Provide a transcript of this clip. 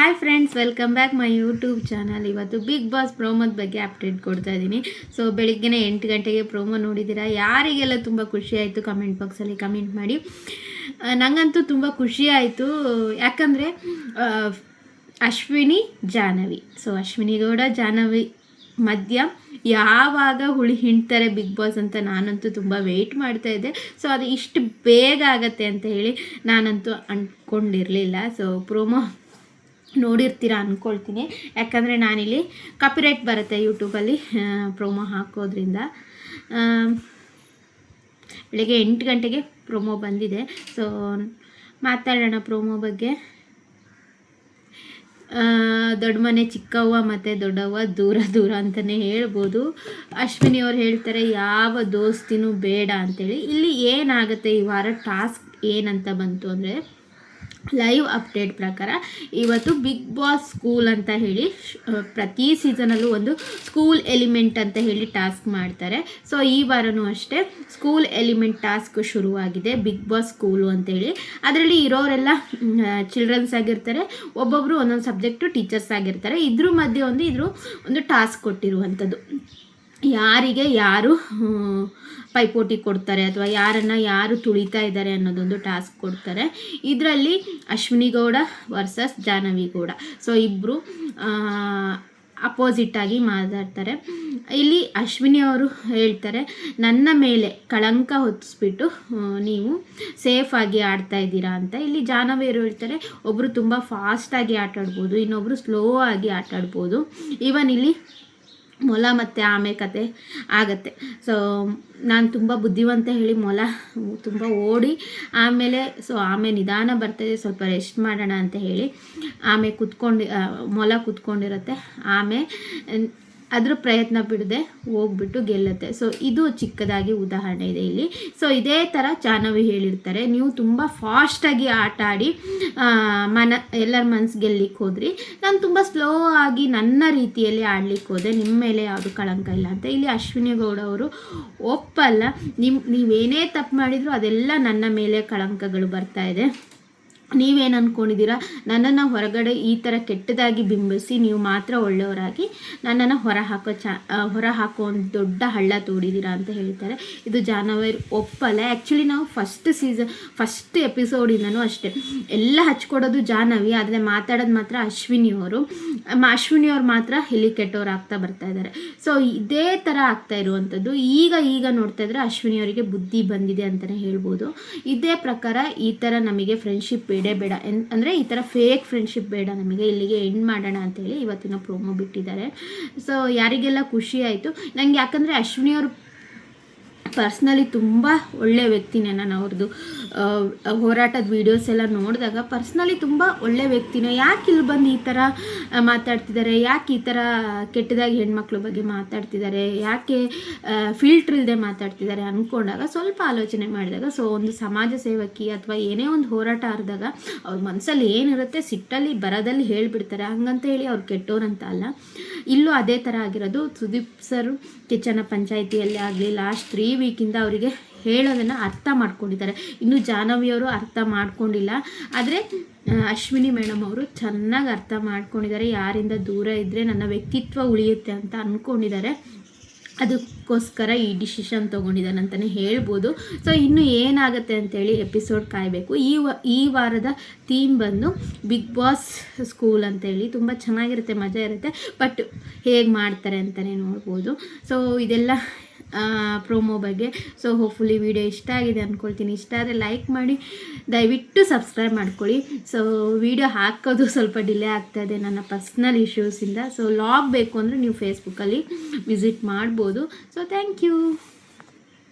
Hi friends welcome back my YouTube channel ಇವತ್ತು big boss ಪ್ರೋಮೋದ ಬಗ್ಗೆ ಅಪ್ಡೇಟ್ ಕೊಡ್ತಾ ಇದ್ದೀನಿ ಸೊ ಬೆಳಿಗ್ಗೆನೇ ಎಂಟು ಗಂಟೆಗೆ ಪ್ರೋಮೋ ನೋಡಿದ್ದೀರಾ? ಯಾರಿಗೆಲ್ಲ ತುಂಬ ಖುಷಿ ಆಯಿತು ಕಮೆಂಟ್ ಬಾಕ್ಸಲ್ಲಿ ಕಮೆಂಟ್ ಮಾಡಿ. ನನಗಂತೂ ನಂಗಂತೂ ತುಂಬ ಖುಷಿ ಆಯಿತು. ಯಾಕಂದರೆ ಅಶ್ವಿನಿ, ಜಾಹ್ನವಿ. ಸೊ ಅಶ್ವಿನಿ ಗೌಡ, ಜಾಹ್ನವಿ ಮಧ್ಯ ಯಾವಾಗ ಹುಳಿ ಹಿಂಡ್ತಾರೆ ಬಿಗ್ ಬಾಸ್ ಅಂತ ನಾನಂತೂ ತುಂಬ ವೆಯ್ಟ್ ಮಾಡ್ತಾ ಇದ್ದೆ. ಸೊ ಅದು ಇಷ್ಟು ಬೇಗ ಆಗತ್ತೆ ಅಂತ ಹೇಳಿ ನಾನಂತೂ ಅಂದ್ಕೊಂಡಿರಲಿಲ್ಲ ಸೊ ಪ್ರೋಮೋ ನೋಡಿರ್ತೀರ ಅಂದ್ಕೊಳ್ತೀನಿ ಯಾಕಂದರೆ ನಾನಿಲ್ಲಿ ಕಾಪಿರೈಟ್ ಬರುತ್ತೆ ಯೂಟ್ಯೂಬಲ್ಲಿ ಪ್ರೋಮೋ ಹಾಕೋದ್ರಿಂದ. ಬೆಳಗ್ಗೆ ಎಂಟು ಗಂಟೆಗೆ ಪ್ರೋಮೋ ಬಂದಿದೆ. ಸೊ ಮಾತಾಡೋಣ ಪ್ರೊಮೋ ಬಗ್ಗೆ. ದೊಡ್ಡ ಮನೆ ಚಿಕ್ಕವ್ವ ಮತ್ತು ದೊಡ್ಡವ್ವ ದೂರ ದೂರ ಅಂತಲೇ ಹೇಳ್ಬೋದು. ಅಶ್ವಿನಿ ಅವ್ರು ಹೇಳ್ತಾರೆ, ಯಾವ ದೋಸ್ತಿನೂ ಬೇಡ ಅಂತೇಳಿ. ಇಲ್ಲಿ ಏನಾಗುತ್ತೆ ಈ ವಾರ ಟಾಸ್ಕ್ ಏನಂತ ಬಂತು ಅಂದರೆ ಲೈವ್ ಅಪ್ಡೇಟ್ ಪ್ರಕಾರ ಇವತ್ತು ಬಿಗ್ ಬಾಸ್ ಸ್ಕೂಲ್ ಅಂತ ಹೇಳಿ ಪ್ರತಿ ಸೀಸನಲ್ಲೂ ಒಂದು ಸ್ಕೂಲ್ ಎಲಿಮೆಂಟ್ ಅಂತ ಹೇಳಿ ಟಾಸ್ಕ್ ಮಾಡ್ತಾರೆ. ಸೊ ಈ ವಾರನೂ ಅಷ್ಟೇ ಸ್ಕೂಲ್ ಎಲಿಮೆಂಟ್ ಟಾಸ್ಕ್ ಶುರುವಾಗಿದೆ ಬಿಗ್ ಬಾಸ್ ಸ್ಕೂಲು ಅಂತೇಳಿ ಅದರಲ್ಲಿ ಇರೋರೆಲ್ಲ ಚಿಲ್ಡ್ರನ್ಸ್ ಆಗಿರ್ತಾರೆ ಒಬ್ಬೊಬ್ಬರು ಒಂದೊಂದು ಸಬ್ಜೆಕ್ಟು ಟೀಚರ್ಸ್ ಆಗಿರ್ತಾರೆ. ಇದ್ರ ಮಧ್ಯೆ ಒಂದು, ಇದ್ರು ಒಂದು ಟಾಸ್ಕ್ ಕೊಟ್ಟಿರುವಂಥದ್ದು. ಯಾರಿಗೆ ಯಾರು ಪೈಪೋಟಿ ಕೊಡ್ತಾರೆ ಅಥವಾ ಯಾರನ್ನು ಯಾರು ತುಳಿತಾ ಇದ್ದಾರೆ ಅನ್ನೋದೊಂದು ಟಾಸ್ಕ್ ಕೊಡ್ತಾರೆ. ಇದರಲ್ಲಿ ಅಶ್ವಿನಿ ಗೌಡ ವರ್ಸಸ್ ಜಾಹ್ನವಿ ಗೌಡ ಸೊ ಇಬ್ಬರು ಅಪೋಸಿಟ್ ಆಗಿ ಮಾತಾಡ್ತಾರೆ. ಇಲ್ಲಿ ಅಶ್ವಿನಿ ಅವರು ಹೇಳ್ತಾರೆ, ನನ್ನ ಮೇಲೆ ಕಳಂಕ ಹೊತ್ತಿಸ್ಬಿಟ್ಟು ನೀವು ಸೇಫಾಗಿ ಆಡ್ತಾ ಇದ್ದೀರಾ ಅಂತ. ಇಲ್ಲಿ ಜಾನವಿಯರು ಹೇಳ್ತಾರೆ ಒಬ್ಬರು ತುಂಬ ಫಾಸ್ಟಾಗಿ ಆಟಾಡ್ಬೋದು ಇನ್ನೊಬ್ಬರು ಸ್ಲೋ ಆಗಿ ಆಟಾಡ್ಬೋದು. ಈವನ್ ಇಲ್ಲಿ ಮೊಲ ಮತ್ತು ಆಮೆ ಕತೆ ಆಗತ್ತೆ. ಸೊ ನಾನು ತುಂಬ ಬುದ್ಧಿವಂತ ಹೇಳಿ ಮೊಲ ತುಂಬ ಓಡಿ ಆಮೇಲೆ ಸೊ ಆಮೆ ನಿಧಾನ ಬರ್ತದೆ ಸ್ವಲ್ಪ ರೆಸ್ಟ್ ಮಾಡೋಣ ಅಂತ ಹೇಳಿ ಆಮೆ ಕುತ್ಕೊಂಡು ಮೊಲ ಕುತ್ಕೊಂಡಿರುತ್ತೆ. ಆಮೆ ಅದ್ರ ಪ್ರಯತ್ನ ಬಿಡದೆ ಹೋಗ್ಬಿಟ್ಟು ಗೆಲ್ಲುತ್ತೆ. ಸೊ ಇದು ಚಿಕ್ಕದಾಗಿ ಉದಾಹರಣೆ ಇದೆ ಇಲ್ಲಿ. ಸೊ ಇದೇ ಥರ ಚಾನವಿ ಹೇಳಿರ್ತಾರೆ. ನೀವು ತುಂಬ ಫಾಸ್ಟಾಗಿ ಆಟ ಆಡಿ ಮನ, ಎಲ್ಲರ ಮನಸ್ಸು ಗೆಲ್ಲಿಕ್ಕೆ ಹೋದ್ರಿ. ನಾನು ತುಂಬ ಸ್ಲೋ ಆಗಿ ನನ್ನ ರೀತಿಯಲ್ಲಿ ಆಡ್ಲಿಕ್ಕೆ ಹೋದೆ. ನಿಮ್ಮ ಮೇಲೆ ಯಾವುದು ಕಳಂಕ ಇಲ್ಲ ಅಂತ. ಇಲ್ಲಿ ಅಶ್ವಿನಿ ಗೌಡ ಅವರು ಒಪ್ಪಲ್ಲ. ನಿಮ್ಮ ನೀವೇನೇ ತಪ್ಪು ಮಾಡಿದ್ರು ಅದೆಲ್ಲ ನನ್ನ ಮೇಲೆ ಕಳಂಕಗಳು ಬರ್ತಾ ಇದೆ. ನೀವೇನು ಅಂದ್ಕೊಂಡಿದ್ದೀರಾ ನನ್ನನ್ನು ಹೊರಗಡೆ ಈ ಥರ ಕೆಟ್ಟದಾಗಿ ಬಿಂಬಿಸಿ ನೀವು ಮಾತ್ರ ಒಳ್ಳೆಯವರಾಗಿ ನನ್ನನ್ನು ಹೊರ ಹಾಕೋ ಚಾ ಹೊರ ಹಾಕೋ ಒಂದು ದೊಡ್ಡ ಹಳ್ಳ ತೋಡಿದ್ದೀರಾ ಅಂತ ಹೇಳ್ತಾರೆ. ಇದು ಜಾನವೇರ್ ಒಪ್ಪಲ್ಲ. ಆ್ಯಕ್ಚುಲಿ ನಾವು ಫಸ್ಟ್ ಸೀಸನ್ ಫಸ್ಟ್ ಎಪಿಸೋಡಿಂದನೂ ಅಷ್ಟೇ. ಎಲ್ಲ ಹಚ್ಕೊಡೋದು ಜಾನವಿ ಆದರೆ ಮಾತಾಡೋದು ಮಾತ್ರ ಅಶ್ವಿನಿಯವರು ಅಶ್ವಿನಿಯವ್ರು ಮಾತ್ರ ಇಲ್ಲಿ ಕೆಟ್ಟವ್ರು ಆಗ್ತಾ ಬರ್ತಾ ಇದ್ದಾರೆ. ಸೊ ಇದೇ ಥರ ಆಗ್ತಾ ಇರುವಂಥದ್ದು. ಈಗ ಈಗ ನೋಡ್ತಾ ಇದ್ರೆ ಅಶ್ವಿನಿಯವರಿಗೆ ಬುದ್ಧಿ ಬಂದಿದೆ ಅಂತಲೇ ಹೇಳ್ಬೋದು. ಇದೇ ಪ್ರಕಾರ ಈ ಥರ ನಮಗೆ ಫ್ರೆಂಡ್ಶಿಪ್ ಬೇಡೇ ಬೇಡ. ಎನ್, ಅಂದರೆ ಈ ಥರ ಫೇಕ್ ಫ್ರೆಂಡ್ಶಿಪ್ ಬೇಡ ನಮಗೆ, ಇಲ್ಲಿಗೆ ಎಂಡ್ ಮಾಡೋಣ ಅಂತೇಳಿ ಇವತ್ತಿನ ಪ್ರೋಮೋ ಬಿಟ್ಟಿದ್ದಾರೆ. ಸೊ ಯಾರಿಗೆಲ್ಲ ಖುಷಿ ಆಯಿತು ನನಗೆ ಯಾಕಂದರೆ ಅಶ್ವಿನಿಯವರು ಪರ್ಸ್ನಲಿ ತುಂಬ ಒಳ್ಳೆಯ ವ್ಯಕ್ತಿನೇ ನಾನು ಅವ್ರದ್ದು ಹೋರಾಟದ ವೀಡಿಯೋಸ್ ಎಲ್ಲ ನೋಡಿದಾಗ ಪರ್ಸ್ನಲಿ ತುಂಬ ಒಳ್ಳೆಯ ವ್ಯಕ್ತಿನೇ. ಯಾಕೆ ಇಲ್ಲಿ ಬಂದು ಈ ಥರ ಮಾತಾಡ್ತಿದ್ದಾರೆ ಯಾಕೆ ಈ ಥರ ಕೆಟ್ಟದಾಗಿ ಹೆಣ್ಮಕ್ಳ ಬಗ್ಗೆ ಮಾತಾಡ್ತಿದ್ದಾರೆ ಯಾಕೆ ಫಿಲ್ಟ್ರ್ ಇಲ್ಲದೆ ಮಾತಾಡ್ತಿದ್ದಾರೆ ಅಂದ್ಕೊಂಡಾಗ ಸ್ವಲ್ಪ ಆಲೋಚನೆ ಮಾಡಿದಾಗ ಸೊ ಒಂದು ಸಮಾಜ ಸೇವಕಿ ಅಥವಾ ಏನೇ ಒಂದು ಹೋರಾಟ ಆಡಿದಾಗ ಅವ್ರ ಮನಸ್ಸಲ್ಲಿ ಏನಿರುತ್ತೆ ಸಿಟ್ಟಲ್ಲಿ ಬರದಲ್ಲಿ ಹೇಳಿಬಿಡ್ತಾರೆ. ಹಂಗಂತ ಹೇಳಿ ಅವ್ರು ಕೆಟ್ಟೋರಂತ ಅಲ್ಲ. ಇಲ್ಲೂ ಅದೇ ಥರ ಆಗಿರೋದು. ಸುದೀಪ್ ಸರ್ ಕಿಚನ ಪಂಚಾಯಿತಿಯಲ್ಲಿ ಆಗಲಿ ಲಾಸ್ಟ್ ತ್ರೀ ವೀಕಿಂದ ಅವರಿಗೆ ಹೇಳೋದನ್ನು ಅರ್ಥ ಮಾಡ್ಕೊಂಡಿದ್ದಾರೆ. ಇನ್ನು ಜಾಹ್ನವಿಯವರು ಅರ್ಥ ಮಾಡ್ಕೊಂಡಿಲ್ಲ. ಆದರೆ ಅಶ್ವಿನಿ ಮೇಡಮ್ ಅವರು ಚೆನ್ನಾಗಿ ಅರ್ಥ ಮಾಡ್ಕೊಂಡಿದ್ದಾರೆ. ಯಾರಿಂದ ದೂರ ಇದ್ದರೆ ನನ್ನ ವ್ಯಕ್ತಿತ್ವ ಉಳಿಯುತ್ತೆ ಅಂತ ಅಂದ್ಕೊಂಡಿದ್ದಾರೆ ಅದಕ್ಕೋಸ್ಕರ ಈ ಡಿಸಿಷನ್ ತೊಗೊಂಡಿದ್ದಾನೆ ಅಂತಲೇ ಹೇಳ್ಬೋದು. ಸೊ ಇನ್ನು ಏನಾಗುತ್ತೆ ಅಂತೇಳಿ ಎಪಿಸೋಡ್ ಕಾಯಬೇಕು. ಈ ವ, ಈ ವಾರದ ಥೀಮ್ ಬಂದು ಬಿಗ್ ಬಾಸ್ ಸ್ಕೂಲ್ ಅಂತೇಳಿ ತುಂಬ ಚೆನ್ನಾಗಿರುತ್ತೆ, ಮಜಾ ಇರುತ್ತೆ. ಬಟ್ ಹೇಗೆ ಮಾಡ್ತಾರೆ ಅಂತಲೇ ನೋಡ್ಬೋದು. ಸೊ ಇದೆಲ್ಲ ಪ್ರೋಮೋ ಬಗ್ಗೆ. ಸೊ ಹೋಪ್ಫುಲಿ ವಿಡಿಯೋ ಇಷ್ಟ ಆಗಿದೆ ಅಂದ್ಕೊಳ್ತೀನಿ ಇಷ್ಟ ಆದರೆ ಲೈಕ್ ಮಾಡಿ. ದಯವಿಟ್ಟು ಸಬ್ಸ್ಕ್ರೈಬ್ ಮಾಡ್ಕೊಳ್ಳಿ. ಸೊ ವಿಡಿಯೋ ಹಾಕೋದು ಸ್ವಲ್ಪ ಡಿಲೇ ಆಗ್ತಾ ಇದೆ ನನ್ನ ಪರ್ಸ್ನಲ್ ಇಶ್ಯೂಸಿಂದ ಸೊ ಲಾಗ್ ಬೇಕು ಅಂದರೆ ನೀವು ಫೇಸ್ಬುಕ್ಕಲ್ಲಿ ವಿಸಿಟ್ ಮಾಡ್ಬೋದು. So thank you